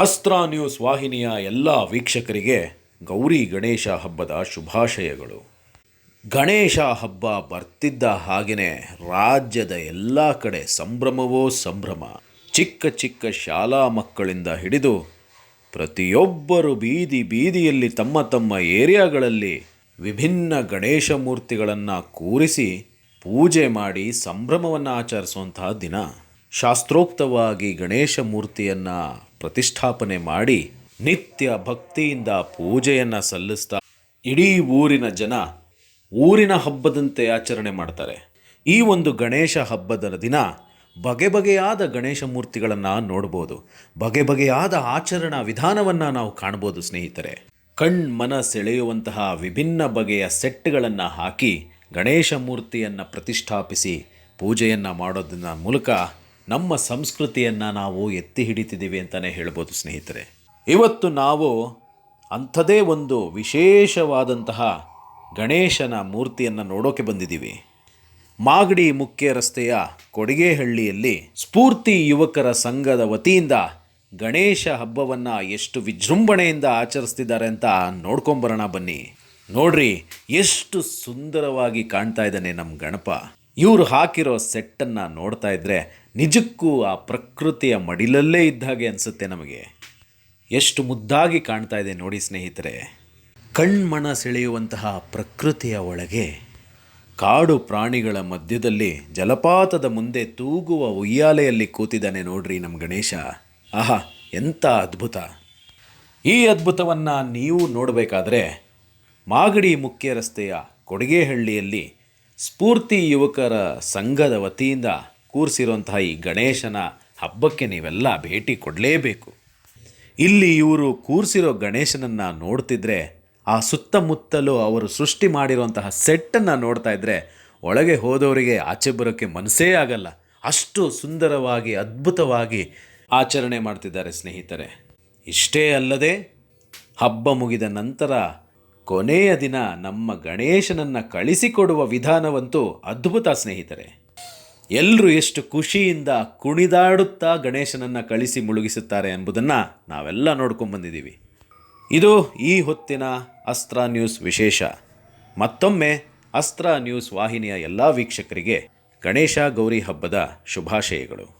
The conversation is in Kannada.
ಅಸ್ತ್ರ ನ್ಯೂಸ್ ವಾಹಿನಿಯ ಎಲ್ಲ ವೀಕ್ಷಕರಿಗೆ ಗೌರಿ ಗಣೇಶ ಹಬ್ಬದ ಶುಭಾಶಯಗಳು. ಗಣೇಶ ಹಬ್ಬ ಬರ್ತಿದ್ದ ಹಾಗೆಯೇ ರಾಜ್ಯದ ಎಲ್ಲ ಕಡೆ ಸಂಭ್ರಮವೋ ಸಂಭ್ರಮ. ಚಿಕ್ಕ ಚಿಕ್ಕ ಶಾಲಾ ಮಕ್ಕಳಿಂದ ಹಿಡಿದು ಪ್ರತಿಯೊಬ್ಬರು ಬೀದಿ ಬೀದಿಯಲ್ಲಿ ತಮ್ಮ ತಮ್ಮ ಏರಿಯಾಗಳಲ್ಲಿ ವಿಭಿನ್ನ ಗಣೇಶ ಮೂರ್ತಿಗಳನ್ನು ಕೂರಿಸಿ ಪೂಜೆ ಮಾಡಿ ಸಂಭ್ರಮವನ್ನು ಆಚರಿಸುವಂತಹ ದಿನ. ಶಾಸ್ತ್ರೋಕ್ತವಾಗಿ ಗಣೇಶ ಮೂರ್ತಿಯನ್ನು ಪ್ರತಿಷ್ಠಾಪನೆ ಮಾಡಿ ನಿತ್ಯ ಭಕ್ತಿಯಿಂದ ಪೂಜೆಯನ್ನು ಸಲ್ಲಿಸ್ತಾ ಇಡೀ ಊರಿನ ಜನ ಊರಿನ ಹಬ್ಬದಂತೆ ಆಚರಣೆ ಮಾಡ್ತಾರೆ. ಈ ಒಂದು ಗಣೇಶ ಹಬ್ಬದ ದಿನ ಬಗೆ ಬಗೆಯಾದ ಗಣೇಶ ಮೂರ್ತಿಗಳನ್ನು ನೋಡ್ಬೋದು. ಬಗೆ ಬಗೆಯಾದ ಆಚರಣಾ ವಿಧಾನವನ್ನು ನಾವು ಕಾಣ್ಬೋದು ಸ್ನೇಹಿತರೆ. ಕಣ್ಮನ ಸೆಳೆಯುವಂತಹ ವಿಭಿನ್ನ ಬಗೆಯ ಸೆಟ್ಗಳನ್ನು ಹಾಕಿ ಗಣೇಶ ಮೂರ್ತಿಯನ್ನು ಪ್ರತಿಷ್ಠಾಪಿಸಿ ಪೂಜೆಯನ್ನು ಮಾಡೋದನ್ನ ಮೂಲಕ ನಮ್ಮ ಸಂಸ್ಕೃತಿಯನ್ನು ನಾವು ಎತ್ತಿ ಹಿಡಿತಿದ್ದೀವಿ ಅಂತಲೇ ಹೇಳ್ಬೋದು ಸ್ನೇಹಿತರೆ. ಇವತ್ತು ನಾವು ಅಂಥದೇ ಒಂದು ವಿಶೇಷವಾದಂತಹ ಗಣೇಶನ ಮೂರ್ತಿಯನ್ನು ನೋಡೋಕೆ ಬಂದಿದ್ದೀವಿ. ಮಾಗಡಿ ಮುಖ್ಯ ರಸ್ತೆಯ ಕೊಡಿಗೆಹಳ್ಳಿಯಲ್ಲಿ ಸ್ಫೂರ್ತಿ ಯುವಕರ ಸಂಘದ ವತಿಯಿಂದ ಗಣೇಶ ಹಬ್ಬವನ್ನು ಎಷ್ಟು ವಿಜೃಂಭಣೆಯಿಂದ ಆಚರಿಸ್ತಿದ್ದಾರೆ ಅಂತ ನೋಡ್ಕೊಂಬರೋಣ ಬನ್ನಿ. ನೋಡ್ರಿ, ಎಷ್ಟು ಸುಂದರವಾಗಿ ಕಾಣ್ತಾ ಇದ್ದಾನೆ ನಮ್ಮ ಗಣಪ. ಇವರು ಹಾಕಿರೋ ಸೆಟ್ಟನ್ನು ನೋಡ್ತಾ ಇದ್ದರೆ ನಿಜಕ್ಕೂ ಆ ಪ್ರಕೃತಿಯ ಮಡಿಲಲ್ಲೇ ಇದ್ದ ಹಾಗೆ ಅನಿಸುತ್ತೆ ನಮಗೆ. ಎಷ್ಟು ಮುದ್ದಾಗಿ ಕಾಣ್ತಾ ಇದೆ ನೋಡಿ ಸ್ನೇಹಿತರೆ. ಕಣ್ಮಣ ಸೆಳೆಯುವಂತಹ ಪ್ರಕೃತಿಯ ಒಳಗೆ ಕಾಡು ಪ್ರಾಣಿಗಳ ಮಧ್ಯದಲ್ಲಿ ಜಲಪಾತದ ಮುಂದೆ ತೂಗುವ ಉಯ್ಯಾಲೆಯಲ್ಲಿ ಕೂತಿದ್ದಾನೆ ನೋಡ್ರಿ ನಮ್ಮ ಗಣೇಶ. ಆಹಾ ಎಂಥ ಅದ್ಭುತ. ಈ ಅದ್ಭುತವನ್ನು ನೀವು ನೋಡಬೇಕಾದ್ರೆ ಮಾಗಡಿ ಮುಖ್ಯ ರಸ್ತೆಯ ಕೊಡಿಗೆಹಳ್ಳಿಯಲ್ಲಿ ಸ್ಫೂರ್ತಿ ಯುವಕರ ಸಂಘದ ವತಿಯಿಂದ ಕೂರಿಸಿರುವಂತಹ ಈ ಗಣೇಶನ ಹಬ್ಬಕ್ಕೆ ನೀವೆಲ್ಲ ಭೇಟಿ ಕೊಡಲೇಬೇಕು. ಇಲ್ಲಿ ಇವರು ಕೂರಿಸಿರೋ ಗಣೇಶನನ್ನು ನೋಡ್ತಿದ್ರೆ, ಆ ಸುತ್ತಮುತ್ತಲು ಅವರು ಸೃಷ್ಟಿ ಮಾಡಿರುವಂತಹ ಸೆಟ್ಟನ್ನು ನೋಡ್ತಾ ಇದ್ದರೆ ಒಳಗೆ ಹೋದವರಿಗೆ ಆಚೆ ಬರೋಕ್ಕೆ ಮನಸ್ಸೇ ಆಗಲ್ಲ. ಅಷ್ಟು ಸುಂದರವಾಗಿ, ಅದ್ಭುತವಾಗಿ ಆಚರಣೆ ಮಾಡ್ತಿದ್ದಾರೆ ಸ್ನೇಹಿತರೆ. ಇಷ್ಟೇ ಅಲ್ಲದೆ, ಹಬ್ಬ ಮುಗಿದ ನಂತರ ಕೊನೆಯ ದಿನ ನಮ್ಮ ಗಣೇಶನನ್ನು ಕಳಿಸಿಕೊಡುವ ವಿಧಾನವಂತೂ ಅದ್ಭುತ ಸ್ನೇಹಿತರೆ. ಎಲ್ಲರೂ ಎಷ್ಟು ಖುಷಿಯಿಂದ ಕುಣಿದಾಡುತ್ತಾ ಗಣೇಶನನ್ನು ಕಳಿಸಿ ಮುಳುಗಿಸುತ್ತಾರೆ ಎಂಬುದನ್ನು ನಾವೆಲ್ಲ ನೋಡ್ಕೊಂಡು ಬಂದಿದ್ದೀವಿ. ಇದು ಈ ಹೊತ್ತಿನ ಅಸ್ತ್ರ ನ್ಯೂಸ್ ವಿಶೇಷ. ಮತ್ತೊಮ್ಮೆ ಅಸ್ತ್ರ ನ್ಯೂಸ್ ವಾಹಿನಿಯ ಎಲ್ಲ ವೀಕ್ಷಕರಿಗೆ ಗಣೇಶ ಗೌರಿ ಹಬ್ಬದ ಶುಭಾಶಯಗಳು.